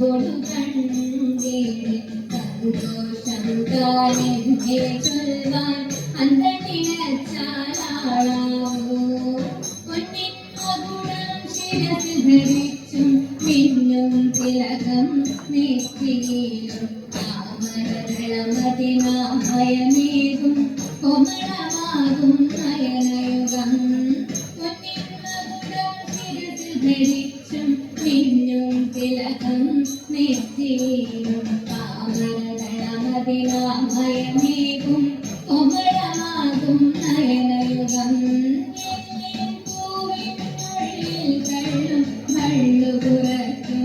കൊടുകണ്ണീരിൽ സന്തോഷം കാലിന്റെ ചൊൽവാൻ താമരകളമതിനാഭയമേകും കോമളമാകും നയനയുഗം ധരിച്ചും മിന്നും തിലകം നെറ്റിയിലും താമരകളമതിനാഭയമേകും കോമളമാകും നയനയുഗം മുഴക്കും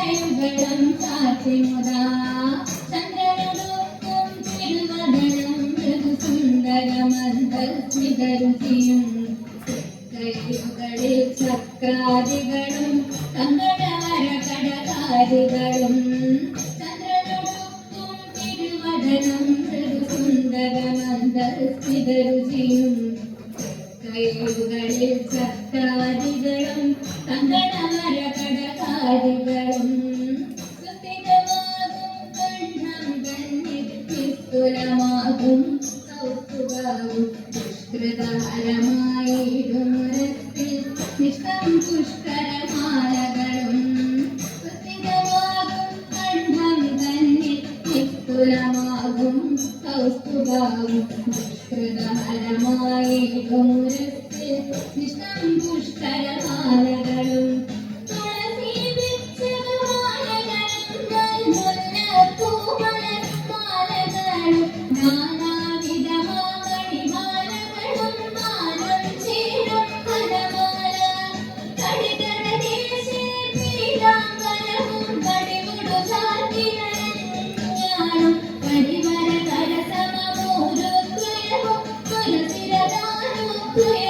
കുണ്ടലയുഗളം ചാത്തിമുതാ ചന്ദ്രനൊടുക്കും തിരുവദനം മൃദുസുന്ദരമന്ദസ്മിതരുചിയും കൈകളിൽ ചക്രാദികളും കങ്കടവര കടകാരികളും ചന്ദ്രനൊടുക്കും തിരുവദനം മൃദുസുന്ദരമന്ദസ്മിതരുചിയും കൈകളിൽ പുഷ്കൃതഹരമായിടും രത്തിൽ നിഷ്കം പുഷ്കരമാലകളും സുസ്ഥിതമാകും കണ്ഠം തന്നിൽ നിസ്തുലമാകും കൗസ്തുകവും പുഷ്കൃതഹരമായിടും Deus.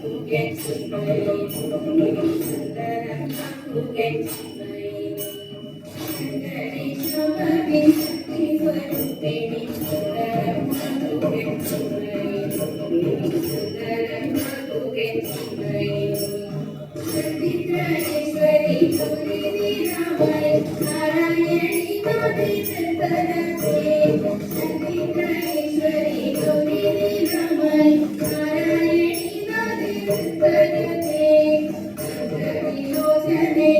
不变的风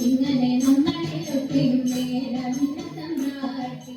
ഇങ്ങനെ നന്നായി മേലം സമ്രാട്ടി